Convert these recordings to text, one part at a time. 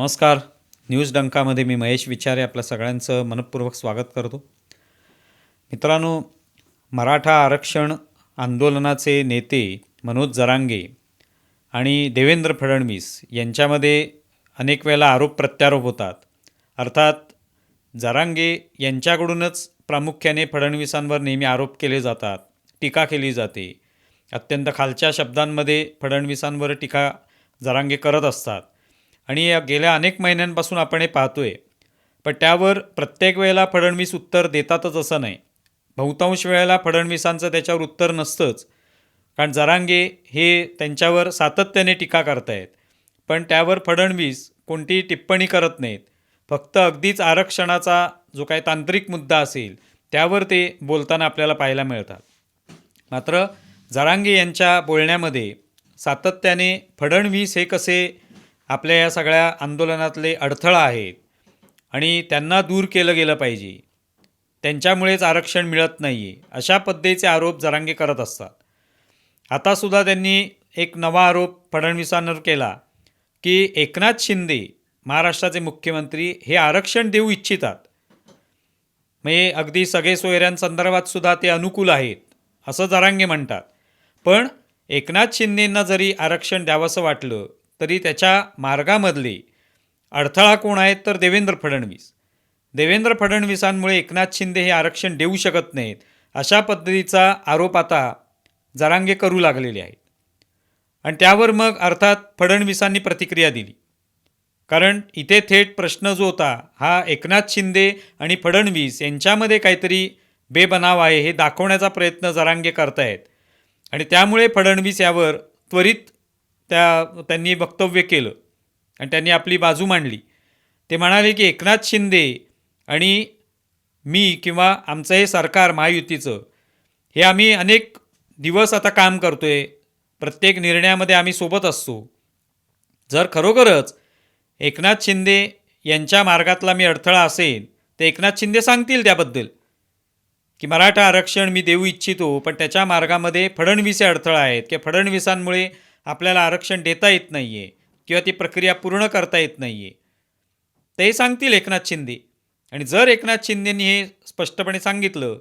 नमस्कार. न्यूज डंकामध्ये मी महेश विचारे आपल्या सगळ्यांचं मनपूर्वक स्वागत करतो. मित्रांनो मराठा आरक्षण आंदोलनाचे नेते मनोज जरांगे आणि देवेंद्र फडणवीस यांच्यामध्ये अनेक वेळेला आरोप प्रत्यारोप होतात. अर्थात जरांगे यांच्याकडूनच प्रामुख्याने फडणवीसांवर नेहमी आरोप केले जातात टीका केली जाते. अत्यंत खालच्या शब्दांमध्ये फडणवीसांवर टीका जरांगे करत असतात. आणि या गेल्या अनेक महिन्यांपासून आपण हे पाहतो आहे पण त्यावर प्रत्येक वेळेला फडणवीस उत्तर देतातच असं नाही. बहुतांश वेळेला फडणवीसांचं त्याच्यावर उत्तर नसतंच. कारण जरांगे हे त्यांच्यावर सातत्याने टीका करतायत. पण त्यावर फडणवीस कोणतीही टिप्पणी करत नाहीत. फक्त अगदीच आरक्षणाचा जो काही तांत्रिक मुद्दा असेल त्यावर ते बोलताना आपल्याला पाहायला मिळतात. मात्र जरांगे यांच्या बोलण्यामध्ये सातत्याने फडणवीस हे कसे आपल्या या सगळ्या आंदोलनातले अडथळा आहेत आणि त्यांना दूर केलं गेलं पाहिजे. त्यांच्यामुळेच आरक्षण मिळत नाही आहे अशा पद्धतीचे आरोप जरांगे करत असतात. आतासुद्धा त्यांनी एक नवा आरोप फडणवीसांवर केला की एकनाथ शिंदे महाराष्ट्राचे मुख्यमंत्री हे आरक्षण देऊ इच्छितात. म्हणजे अगदी सगळे सोयऱ्यांसंदर्भातसुद्धा ते अनुकूल आहेत असं जरांगे म्हणतात. पण एकनाथ शिंदेंना जरी आरक्षण द्यावंसं वाटलं तरी त्याच्या मार्गामधले अडथळा कोण आहेत तर देवेंद्र फडणवीस. देवेंद्र फडणवीसांमुळे एकनाथ शिंदे हे आरक्षण देऊ शकत नाहीत अशा पद्धतीचा आरोप आता जरांगे करू लागलेले आहेत. आणि त्यावर मग अर्थात फडणवीसांनी प्रतिक्रिया दिली. कारण इथे थेट प्रश्न जो होता हा एकनाथ शिंदे आणि फडणवीस यांच्यामध्ये काहीतरी बेबनाव आहे हे दाखवण्याचा प्रयत्न जरांगे करतायत. आणि त्यामुळे फडणवीस यावर त्वरित त्या त्यांनी वक्तव्य केलं आणि त्यांनी आपली बाजू मांडली. ते म्हणाले की एकनाथ शिंदे आणि मी किंवा आमचं हे सरकार महायुतीचं हे आम्ही अनेक दिवस आता काम करतो आहे प्रत्येक निर्णयामध्ये आम्ही सोबत असतो. जर खरोखरच एकनाथ शिंदे यांच्या मार्गातला मी अडथळा असेल तर एकनाथ शिंदे सांगतील त्याबद्दल की मराठा आरक्षण मी देऊ इच्छितो पण त्याच्या मार्गामध्ये फडणवीस अडथळा आहेत. किंवा फडणवीसांमुळे आपल्याला आरक्षण देता येत नाही आहे किंवा ती प्रक्रिया पूर्ण करता येत नाही आहे ते सांगतील एकनाथ शिंदे. आणि जर एकनाथ शिंदेंनी हे स्पष्टपणे सांगितलं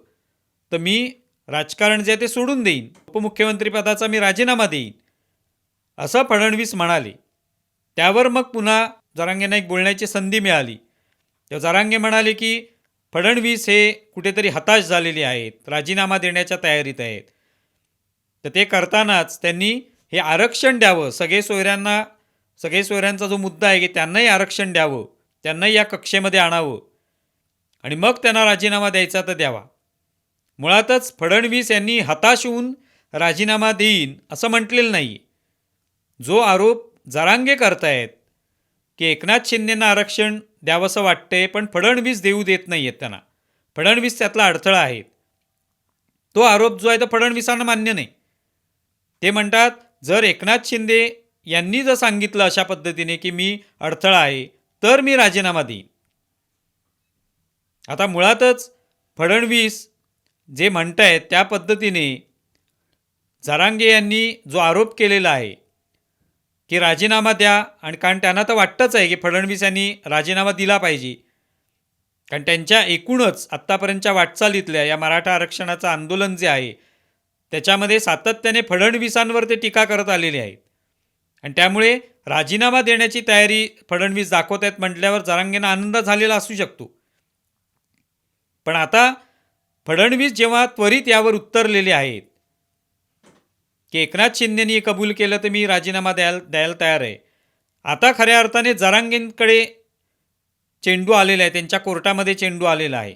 तर मी राजकारण जे आहे ते सोडून देईन. उपमुख्यमंत्रीपदाचा मी राजीनामा देईन. असं फडणवीस म्हणाले. त्यावर मग पुन्हा जरांगेंना एक बोलण्याची संधी मिळाली. तेव्हा जरांगे म्हणाले की फडणवीस हे कुठेतरी हताश झालेले आहेत राजीनामा देण्याच्या तयारीत आहेत. तर ते करतानाच त्यांनी हे आरक्षण द्यावं. सगळे सोयऱ्यांना सगळे सोयऱ्यांचा जो मुद्दा आहे की त्यांनाही आरक्षण द्यावं. त्यांनाही या कक्षेमध्ये आणावं. आणि मग त्यांना राजीनामा द्यायचा तर द्यावा. मुळातच फडणवीस यांनी हताश होऊन राजीनामा देईन असं म्हटलेलं नाही. जो आरोप जरांगे करतायत की एकनाथ शिंदेंना आरक्षण द्यावंसं वाटतंय पण फडणवीस देऊ देत नाही आहेत त्यांना. फडणवीस त्यातला अडथळा आहे. तो आरोप जो आहे तो फडणवीसांना मान्य नाही. ते म्हणतात जर एकनाथ शिंदे यांनी जर सांगितलं अशा पद्धतीने की मी अडथळा आहे तर मी राजीनामा देईन. आता मुळातच फडणवीस जे म्हणतायत त्या पद्धतीने जरांगे यांनी जो आरोप केलेला आहे की राजीनामा द्या आणि कारण त्यांना तर वाटतंच आहे की फडणवीस यांनी राजीनामा दिला पाहिजे. कारण त्यांच्या एकूणच आत्तापर्यंतच्या वाटचालीतल्या या मराठा आरक्षणाचं आंदोलन जे आहे त्याच्यामध्ये सातत्याने फडणवीसांवर ते टीका करत आलेले आहेत. आणि त्यामुळे राजीनामा देण्याची तयारी फडणवीस दाखवत आहेत म्हटल्यावर जरांगेंना आनंद झालेला असू शकतो. पण आता फडणवीस जेव्हा त्वरित यावर उत्तरलेले आहेत की एकनाथ शिंदेनी हे कबूल केलं तर मी राजीनामा द्यायला द्यायला तयार आहे. आता खऱ्या अर्थाने जरांगेंकडे चेंडू आलेला आहे त्यांच्या कोर्टामध्ये चेंडू आलेला आहे.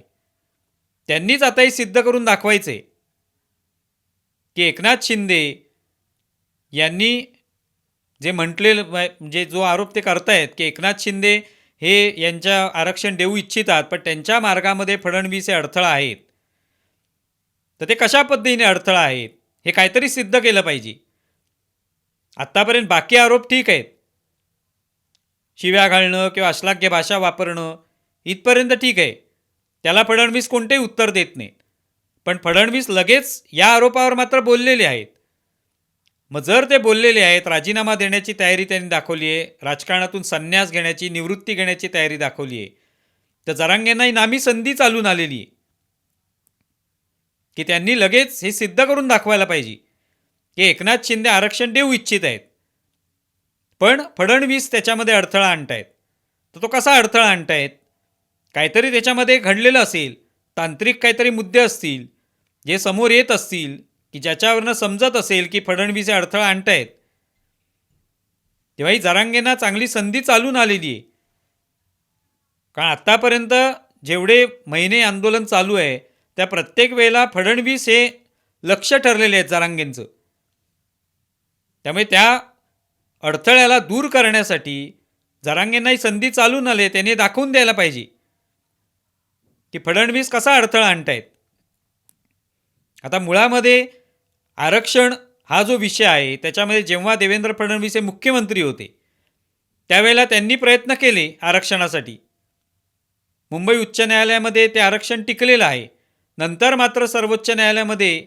त्यांनीच आता हे सिद्ध करून दाखवायचे. आहे की एकनाथ शिंदे यांनी जे म्हटलेलं म्हणजे जो आरोप ते करतायत की एकनाथ शिंदे हे यांच्या आरक्षण देऊ इच्छितात पण त्यांच्या मार्गामध्ये फडणवीस हे अडथळा आहेत. तर ते कशा पद्धतीने अडथळा आहेत हे काहीतरी सिद्ध केलं पाहिजे. आत्तापर्यंत बाकी आरोप ठीक आहेत. शिव्या घालणं किंवा अश्लाघ्य भाषा वापरणं इथपर्यंत ठीक आहे. त्याला फडणवीस कोणतेही उत्तर देत नाहीत. पण फडणवीस लगेच या आरोपावर मात्र बोललेले आहेत. मग जर ते बोललेले आहेत राजीनामा देण्याची तयारी त्यांनी दाखवली आहे राजकारणातून संन्यास घेण्याची निवृत्ती घेण्याची तयारी दाखवली आहे तर जरांगेंनाही नामी संधी चालून आलेली आहे. की त्यांनी लगेच हे सिद्ध करून दाखवायला पाहिजे की एकनाथ शिंदे आरक्षण देऊ इच्छित आहेत. पण फडणवीस त्याच्यामध्ये अडथळा आणतायत. तर तो कसा अडथळा आणतायत? काहीतरी त्याच्यामध्ये घडलेलं असेल तांत्रिक काहीतरी मुद्दे असतील जे समोर येत असतील की ज्याच्यावरनं समजत असेल की फडणवीस हे अडथळा आणतायत. तेव्हाही जरांगेंना चांगली संधी चालून आलेली आहे. कारण आत्तापर्यंत जेवढे महिने आंदोलन चालू आहे त्या प्रत्येक वेळेला फडणवीस हे लक्ष ठरलेले आहेत जरांगेंचं. त्यामुळे त्या अडथळ्याला दूर करण्यासाठी जरांगेंनाही संधी चालून आले त्याने दाखवून द्यायला पाहिजे. की फडणवीस कसा अडथळा आणतायत. आता मुळामध्ये आरक्षण हा जो विषय आहे त्याच्यामध्ये जेव्हा देवेंद्र फडणवीस हे मुख्यमंत्री होते त्यावेळेला त्यांनी प्रयत्न केले आरक्षणासाठी. मुंबई उच्च न्यायालयामध्ये ते आरक्षण टिकलेलं आहे. नंतर मात्र सर्वोच्च न्यायालयामध्ये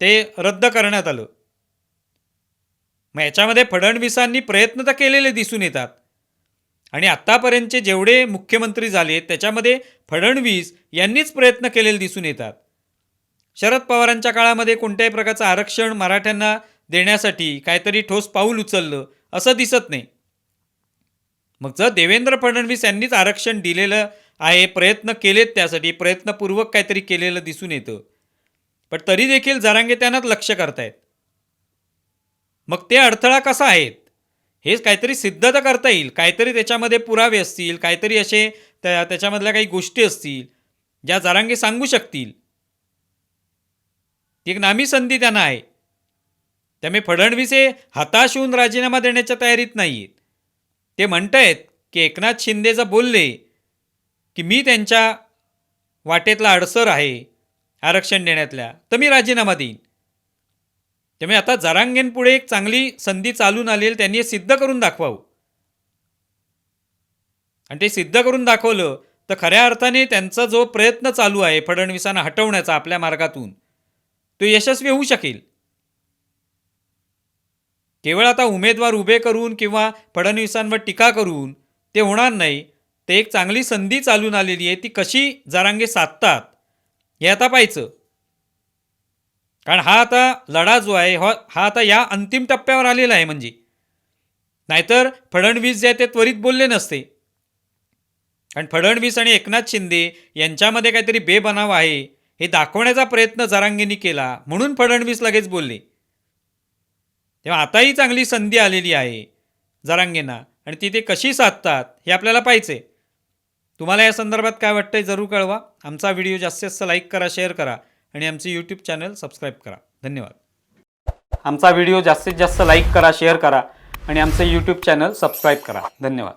ते रद्द करण्यात आलं. मग याच्यामध्ये फडणवीसांनी प्रयत्न तर केलेले दिसून येतात. आणि आत्तापर्यंतचे जेवढे मुख्यमंत्री झाले त्याच्यामध्ये फडणवीस यांनीच प्रयत्न केलेले दिसून येतात. शरद पवारांच्या काळामध्ये कोणत्याही प्रकारचं आरक्षण मराठ्यांना देण्यासाठी काहीतरी ठोस पाऊल उचललं असं दिसत नाही. मग जर देवेंद्र फडणवीस यांनीच आरक्षण दिलेलं आहे प्रयत्न केलेत त्यासाठी प्रयत्नपूर्वक काहीतरी केलेलं दिसून येतं. पण तरी देखील जरांगे त्यांनाच लक्ष करतायत. मग ते अडथळा कसा आहेत हेच काहीतरी सिद्ध तर करता येईल. काहीतरी त्याच्यामध्ये पुरावे असतील काहीतरी असे त्या त्याच्यामधल्या काही गोष्टी असतील ज्या जरांगे सांगू शकतील. ती एक नामी संधी त्यांना आहे. त्यामुळे फडणवीस हे हताश होऊन राजीनामा देण्याच्या तयारीत नाही आहेत ते म्हणत आहेत की एकनाथ शिंदे जर बोलले की मी त्यांच्या वाटेतला अडसर आहे आरक्षण देण्यातल्या तर मी राजीनामा देईन. त्यामुळे आता जरांगेंपुढे एक चांगली संधी चालून आलेली त्यांनी हे सिद्ध करून दाखवावं. आणि ते सिद्ध करून दाखवलं तर खऱ्या अर्थाने त्यांचा जो प्रयत्न चालू आहे फडणवीसांना हटवण्याचा आपल्या मार्गातून तो यशस्वी होऊ शकेल. केवळ आता उमेदवार उभे करून किंवा फडणवीसांवर टीका करून ते होणार नाही ते एक चांगली संधी चालून आलेली आहे ती कशी जरांगे साधतात हे आता पाहायचं. कारण हा आता लढा जो आहे हा हा आता या अंतिम टप्प्यावर आलेला आहे म्हणजे. नाहीतर फडणवीस जे आहे ते त्वरित बोलले नसते. कारण फडणवीस आणि एकनाथ शिंदे यांच्यामध्ये काहीतरी बेबनाव आहे हे दाखवण्याचा प्रयत्न जरांगेंनी केला म्हणून फडणवीस लगेच बोलले तेव्हा आताही चांगली संधी आलेली आहे जरांगेंना आणि ती ते कशी साधतात हे आपल्याला पाहिजे तुम्हाला या संदर्भात काय वाटतंय जरूर कळवा. आमचा व्हिडिओ जास्तीत जास्त लाईक करा शेअर करा आणि आमचे यूट्यूब चॅनल सबस्क्राईब करा. धन्यवाद. आमचा व्हिडिओ जास्तीत जास्त लाईक करा शेअर करा आणि आमचं यूट्यूब चॅनल सबस्क्राईब करा. धन्यवाद.